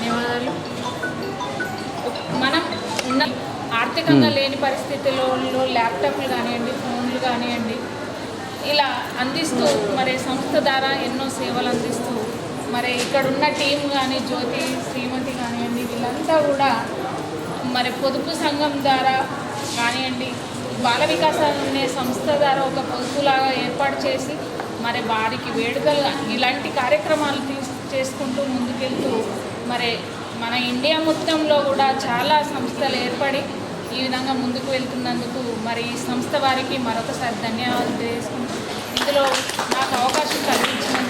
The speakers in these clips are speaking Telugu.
ధన్యవాదాలు. మనం ఉన్న ఆర్థికంగా లేని పరిస్థితుల్లో ల్యాప్టాప్లు కానివ్వండి ఫోన్లు కానివ్వండి ఇలా అందిస్తూ మరి సంస్థ ద్వారా ఎన్నో సేవలు అందిస్తూ మరి ఇక్కడ ఉన్న టీం కానీ జ్యోతి శ్రీమతి కానివ్వండి వీళ్ళంతా కూడా మరి పొదుపు సంఘం ద్వారా కానివ్వండి బాల వికాస అనే సంస్థ ద్వారా ఒక పొదుపులాగా ఏర్పాటు చేసి మరి వారికి వేడుకలు ఇలాంటి కార్యక్రమాలు తీసు చేసుకుంటూ ముందుకెళ్తూ మరి మన ఇండియా మొత్తంలో కూడా చాలా సంస్థలు ఏర్పడి ఈ విధంగా ముందుకు వెళ్తున్నందుకు మరి ఈ సంస్థ వారికి మరొకసారి ధన్యవాదాలు తెలుసుకుంటాం ఇందులో నాకు అవకాశం కల్పించినందుకు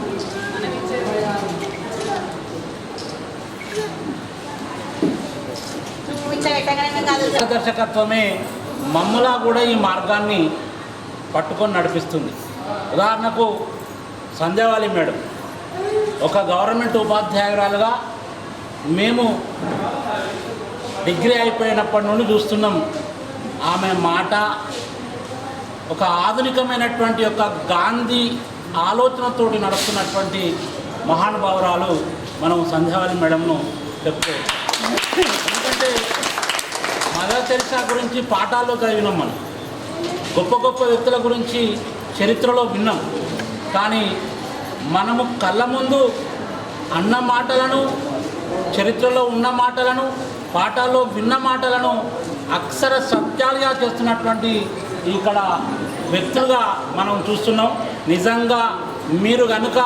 మార్గదర్శకత్వమే మమ్మలా కూడా ఈ మార్గాన్ని పట్టుకొని నడిపిస్తుంది. ఉదాహరణకు సంధ్యావాలి మేడం. ఒక గవర్నమెంట్ ఉపాధ్యాయురాలుగా మేము డిగ్రీ అయిపోయినప్పటి నుండి చూస్తున్నాం. ఆమె మాట ఒక ఆధునికమైనటువంటి యొక్క గాంధీ ఆలోచనతోటి నడుస్తున్నటువంటి మహానుభావురాలు మనం సంధ్యావళి మేడంను చెప్పుకోవచ్చు. ఎందుకంటే మదర్ తెరిసా గురించి పాఠాల్లో చదివినాం మనం. గొప్ప గొప్ప వ్యక్తుల గురించి చరిత్రలో విన్నాం. కానీ మనము కళ్ళ ముందు అన్న మాటలను చరిత్రలో ఉన్న మాటలను పాఠాల్లో విన్న మాటలను అక్షర సత్యాలుగా చేస్తున్నటువంటి ఇక్కడ వ్యక్తులుగా మనం చూస్తున్నాం. నిజంగా మీరు కనుక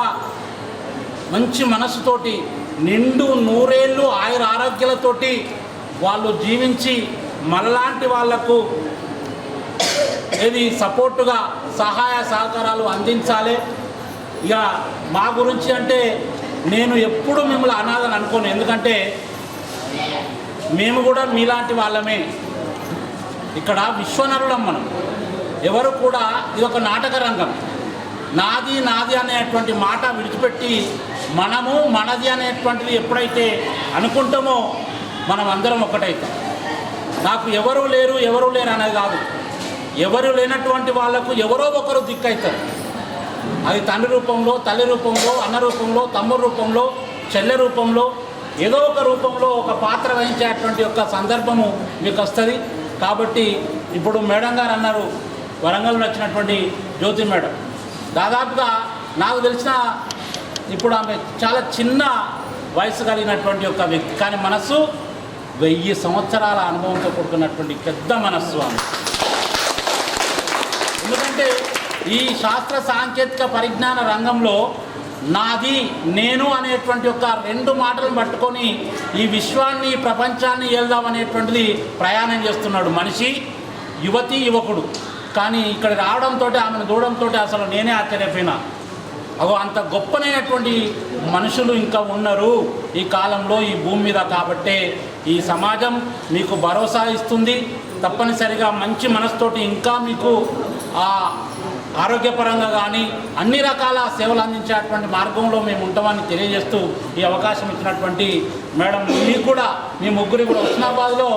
మంచి మనసుతోటి నిండు నూరేళ్ళు ఆయుర ఆరోగ్యాలతోటి వాళ్ళు జీవించి మనలాంటి వాళ్ళకు ఇది సపోర్టుగా సహాయ సహకారాలు అందించాలి. ఇక మా గురించి అంటే నేను ఎప్పుడు మిమ్మల్ని అనాథని అనుకోను. ఎందుకంటే మేము కూడా మీలాంటి వాళ్ళమే. ఇక్కడ విశ్వనరులం మనం. ఎవరు కూడా ఇది ఒక నాటక రంగం. నాది నాది అనేటువంటి మాట విడిచిపెట్టి మనము మనది అనేటువంటిది ఎప్పుడైతే అనుకుంటామో మనం అందరం ఒకటైతాం. నాకు ఎవరు లేరు ఎవరు లేరు అనేది కాదు. ఎవరు లేనటువంటి వాళ్ళకు ఎవరో ఒకరు దిక్కవుతారు అది తండ్రి రూపంలో తల్లి రూపంలో అన్న రూపంలో తమ్ముడు రూపంలో చెల్లె రూపంలో ఏదో ఒక రూపంలో ఒక పాత్ర వహించేటువంటి యొక్క సందర్భము మీకు వస్తుంది. కాబట్టి ఇప్పుడు మేడం గారు అన్నారు వరంగల్ వచ్చినటువంటి జ్యోతి మేడం. దాదాపుగా నాకు తెలిసిన ఇప్పుడు ఆమె చాలా చిన్న వయసు కలిగినటువంటి ఒక వ్యక్తి. కానీ మనస్సు వెయ్యి సంవత్సరాల అనుభవంతో కూడుకున్నటువంటి పెద్ద మనస్వామి ఎందుకంటే ఈ శాస్త్ర సాంకేతిక పరిజ్ఞాన రంగంలో నాది నేను అనేటువంటి ఒక రెండు మాటలను పట్టుకొని ఈ విశ్వాన్ని ప్రపంచాన్ని వెళ్దామనేటువంటిది ప్రయాణం చేస్తున్నాడు మనిషి యువతి యువకుడు. కానీ ఇక్కడ రావడంతో ఆమెను చూడడంతో అసలు నేనే ఆశ్చర్యపోయినా. అగో అంత గొప్పనైనటువంటి మనుషులు ఇంకా ఉన్నారు ఈ కాలంలో ఈ భూమి మీద కాబట్టే. ఈ సమాజం మీకు భరోసా ఇస్తుంది. తప్పనిసరిగా మంచి మనసుతోటి ఇంకా మీకు ఆ ఆరోగ్యపరంగా కానీ అన్ని రకాల సేవలు అందించేటువంటి మార్గంలో మేము ఉంటామని తెలియజేస్తూ ఈ అవకాశం ఇచ్చినటువంటి మేడం మీకు కూడా మీ ముగ్గురు కూడా హుస్నాబాద్లో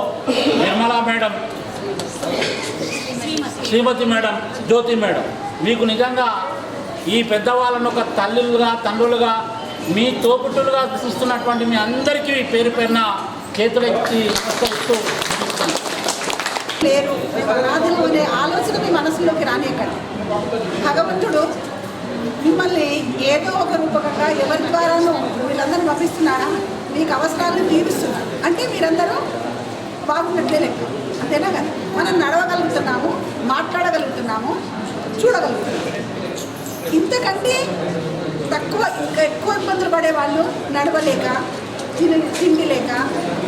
Nirmala madam Shrimati madam Jyothi madam. మీకు నిజంగా ఈ పెద్దవాళ్ళను ఒక తల్లులుగా తండ్రులుగా మీ తోపుట్టులుగా చూస్తున్నటువంటి మీ అందరికీ పేరు పేరున చేతులెత్తి నమస్కరిస్తూ లేరు మేము అనాథులు అనే ఆలోచన మీ మనసులోకి రానియకండి. భగవంతుడు మిమ్మల్ని ఏదో ఒక రూపకంగా ఎవరి ద్వారానూ వీళ్ళందరూ పంపిస్తున్నారా? మీకు అవసరాలను తీరుస్తున్నారు. అంటే మీరందరూ బాగున్నట్లే లెక్క. అంతేనా కదా? మనం నడవగలుగుతున్నాము మాట్లాడగలుగుతున్నాము చూడగలుగుతున్నాము. ఇంతకంటే తక్కువ ఇంకా ఎక్కువ ఇబ్బందులు పడే వాళ్ళు నడవలేక తిని తిండి లేక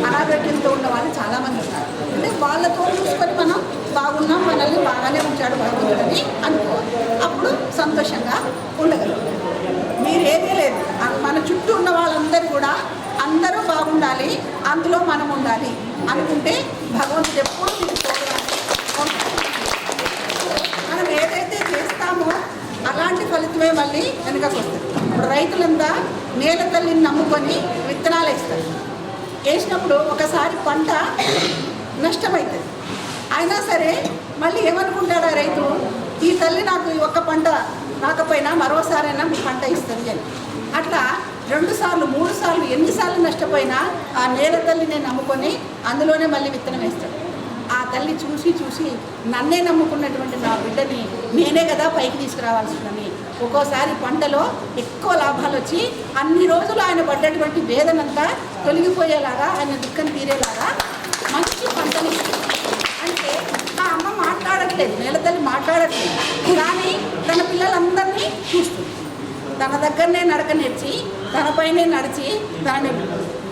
అనారోగ్యంతో ఉన్న వాళ్ళు చాలామంది ఉన్నారు. అంటే వాళ్ళతో చూసుకొని మనం బాగున్నాం మనల్ని బాగానే ఉంచాడు భగవంతుడని అనుకోవాలి. అప్పుడు సంతోషంగా ఉండగలుగుతాం. మీరు ఏమీ లేదు. మన చుట్టూ ఉన్న వాళ్ళందరూ కూడా అందరూ బాగుండాలి అందులో మనం ఉండాలి అనుకుంటే భగవంతుడు ఎప్పుడు మనం ఏదైతే చేస్తామో అలాంటి ఫలితమే మళ్ళీ వెనుకకు వస్తుంది. ఇప్పుడు రైతులంతా నేల తల్లిని నమ్ముకొని విత్తనాలు వేస్తారు. వేసినప్పుడు ఒకసారి పంట నష్టమవుతుంది. అయినా సరే మళ్ళీ ఏమనుకుంటాడు ఆ రైతు? ఈ తల్లి నాకు ఈ ఒక్క పంట రాకపోయినా మరోసారైనా మీ పంట ఇస్తుంది అని. అట్లా రెండు సార్లు మూడు సార్లు ఎన్నిసార్లు నష్టపోయినా ఆ నేల తల్లిని నమ్ముకొని అందులోనే మళ్ళీ విత్తనం వేస్తాడు. ఆ తల్లి చూసి చూసి నన్నే నమ్ముకున్నటువంటి నా బిడ్డని నేనే కదా పైకి తీసుకురావాల్సిందని. ఒక్కోసారి పంటలో ఎక్కువ లాభాలు వచ్చి అన్ని రోజులు ఆయన పడ్డటువంటి వేదనంతా తొలగిపోయేలాగా ఆయన దుఃఖం తీరేలాగా మంచి పంటని అంటే మా అమ్మ మాట్లాడట్లేదు నేల తల్లి మాట్లాడట్లేదు. కానీ తన పిల్లలందరినీ చూస్తుంది. తన దగ్గరనే నడక నేర్చి తనపైనే నడిచి దాన్ని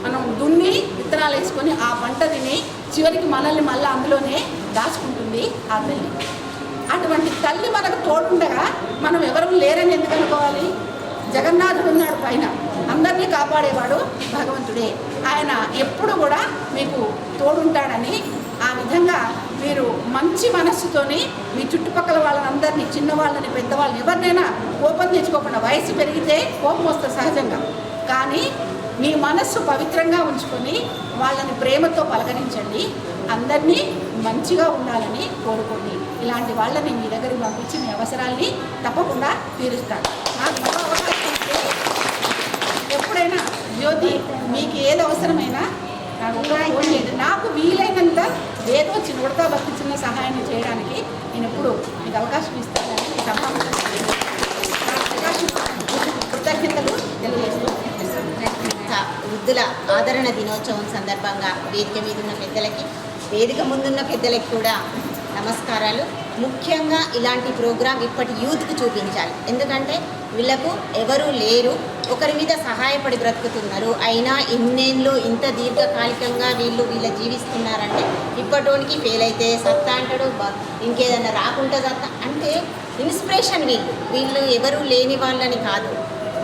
మనం దున్ని విత్తనాలు వేసుకొని ఆ పంట తిని చివరికి మనల్ని మళ్ళీ అందులోనే దాచుకుంటుంది ఆ తల్లి. అటువంటి తల్లి మనకు తోడుండగా మనం ఎవరు లేరని ఎందుకు అనుకోవాలి? జగన్నాథుడు ఉన్నాడు పైన. అందరినీ కాపాడేవాడు భగవంతుడే. ఆయన ఎప్పుడు కూడా మీకు తోడుంటాడని ఆ విధంగా మీరు మంచి మనస్సుతోని మీ చుట్టుపక్కల వాళ్ళందరినీ చిన్నవాళ్ళని పెద్దవాళ్ళని ఎవరినైనా కోపం తెచ్చుకోకుండా వయసు పెరిగితే కోపం వస్తుంది సహజంగా. కానీ మీ మనస్సు పవిత్రంగా ఉంచుకొని వాళ్ళని ప్రేమతో పలకరించండి. అందరినీ మంచిగా ఉండాలని కోరుకోండి. ఇలాంటి వాళ్ళని మీ దగ్గరికి పంపించి మీ అవసరాల్ని తప్పకుండా తీరుస్తాను నాకు మరో అవకాశం ఇస్తే ఎప్పుడైనా జ్యోతి మీకు ఏది అవసరమైనా నాకు లేదు ఫోన్ నాకు వీలైనంత ఏదో చిన్న ఉడతా భక్తి చిన్న సహాయాన్ని చేయడానికి నేను ఎప్పుడు మీకు అవకాశం ఇస్తానని ఈ అవకాశం వృద్ధుల ఆదరణ దినోత్సవం సందర్భంగా వేదిక మీద ఉన్న పెద్దలకి వేదిక ముందున్న పెద్దలకి కూడా నమస్కారాలు. ముఖ్యంగా ఇలాంటి ప్రోగ్రాం ఇప్పటి యూత్కు చూపించాలి. ఎందుకంటే వీళ్ళకు ఎవరూ లేరు ఒకరి మీద సహాయపడి బ్రతుకుతున్నారు. అయినా ఇన్నేళ్ళు ఇంత దీర్ఘకాలికంగా వీళ్ళు వీళ్ళ జీవిస్తున్నారంటే ఇప్పటోనికి ఫెయిల్ అయితే సత్తా అంటాడు ఇంకేదన్నా రాకుంటే సత్తా. అంటే ఇన్స్పిరేషన్ వీళ్ళు. వీళ్ళు ఎవరు లేని వాళ్ళని కాదు.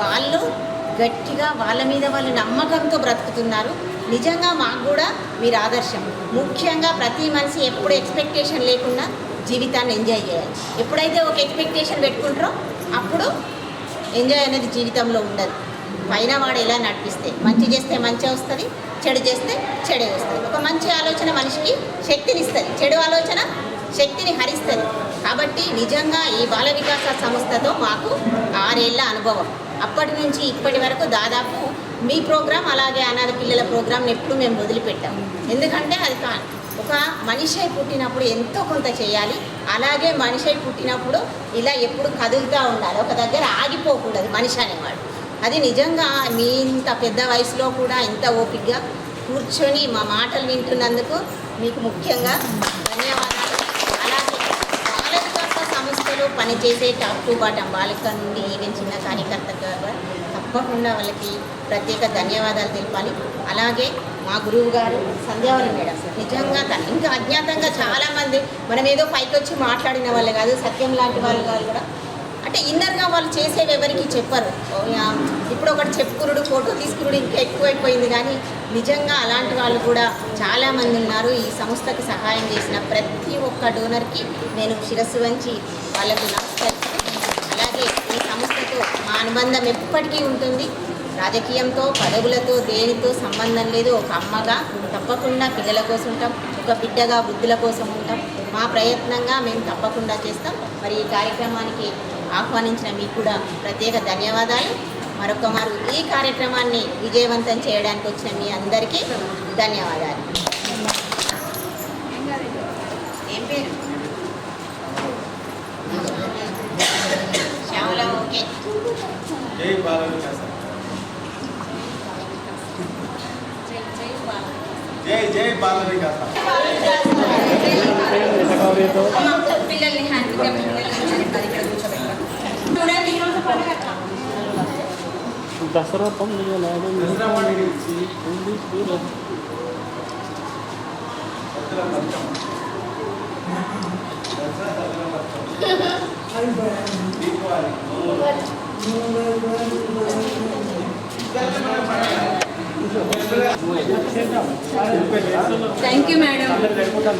వాళ్ళు గట్టిగా వాళ్ళ మీద వాళ్ళు నమ్మకంతో బ్రతుకుతున్నారు. నిజంగా మాకు కూడా మీరు ఆదర్శం. ముఖ్యంగా ప్రతి మనిషి ఎప్పుడు ఎక్స్పెక్టేషన్ లేకుండా జీవితాన్ని ఎంజాయ్ చేయాలి. ఎప్పుడైతే ఒక ఎక్స్పెక్టేషన్ పెట్టుకుంటారో అప్పుడు ఎంజాయ్ అనేది జీవితంలో ఉండదు. పైన వాడు ఎలా నడిపిస్తే? మంచి చేస్తే మంచి వస్తుంది చెడు చేస్తే చెడే వస్తుంది. ఒక మంచి ఆలోచన మనిషికి శక్తిని ఇస్తుంది. చెడు ఆలోచన శక్తిని హరిస్తుంది. కాబట్టి నిజంగా ఈ బాల వికాస సంస్థతో మాకు ఆరేళ్ళ అనుభవం. అప్పటి నుంచి ఇప్పటి వరకు దాదాపు మీ ప్రోగ్రాం అలాగే అనాథ పిల్లల ప్రోగ్రాంని ఎప్పుడు మేము వదిలిపెట్టాం. ఎందుకంటే అది ఒక మనిషి పుట్టినప్పుడు ఎంతో కొంత చేయాలి. అలాగే మనిషి పుట్టినప్పుడు ఇలా ఎప్పుడు కదులుతూ ఉండాలి. ఒక దగ్గర ఆగిపోకూడదు మనిషి అనేవాడు. అది నిజంగా మీ ఇంత పెద్ద వయసులో కూడా ఇంత ఓపికగా కూర్చొని మా మాటలు వింటున్నందుకు మీకు ముఖ్యంగా ధన్యవాదాలు అలాగే బాల వికాస సంస్థలో పనిచేసే టాప్ టు బాటం బాలిక నుండి ఈవెన్ చిన్న కార్యకర్త తప్పకుండా వాళ్ళకి ప్రత్యేక ధన్యవాదాలు తెలపాలి. అలాగే మా గురువు గారు సంధ్యావళి మేడం నిజంగా తను ఇంకా అజ్ఞాతంగా చాలామంది మనం ఏదో పైకి వచ్చి మాట్లాడిన వాళ్ళు కాదు సత్యం లాంటి వాళ్ళు కాదు కూడా. అంటే ఇన్నర్గా వాళ్ళు చేసేవి ఎవరికి చెప్పరు. ఇప్పుడు ఒకటి చెప్పుకురుడు ఫోటో తీసుకురుడు ఇంకా ఎక్కువైపోయింది. కానీ నిజంగా అలాంటి వాళ్ళు కూడా చాలామంది ఉన్నారు. ఈ సంస్థకి సహాయం చేసిన ప్రతి ఒక్క డోనర్కి నేను శిరస్సు వంచి వాళ్ళకు నమస్కరిస్తూ అలాగే ఈ సంస్థతో మా అనుబంధం ఎప్పటికీ ఉంటుంది. రాజకీయంతో పదవులతో దేనితో సంబంధం లేదు. ఒక అమ్మగా తప్పకుండా పిల్లల కోసం ఉంటాం. ఒక బిడ్డగా వృద్ధుల కోసం ఉంటాం. మా ప్రయత్నంగా మేము తప్పకుండా చేస్తాం. మరి ఈ కార్యక్రమానికి ఆహ్వానించిన మీకు కూడా ప్రత్యేక ధన్యవాదాలు. మరొక మారు ఈ కార్యక్రమాన్ని విజయవంతం చేయడానికి వచ్చిన మీ అందరికీ ధన్యవాదాలు. ఏం పేరు? శ్యామల ఓకే జై బాల వికాస్ జై జై బాల వికాస్ పిల్లల్ని హ్యాండిక్యాప్ పిల్లల్ని ఇక్కడ కూర్చోబెట్టాం చూడండి ఈరోజు దసరా పండుగ నాడు దసరా పండుగ. సద్దుల బతుకమ్మ. దసరా సద్దుల Bathukamma. Deepavali thank you madam కూడా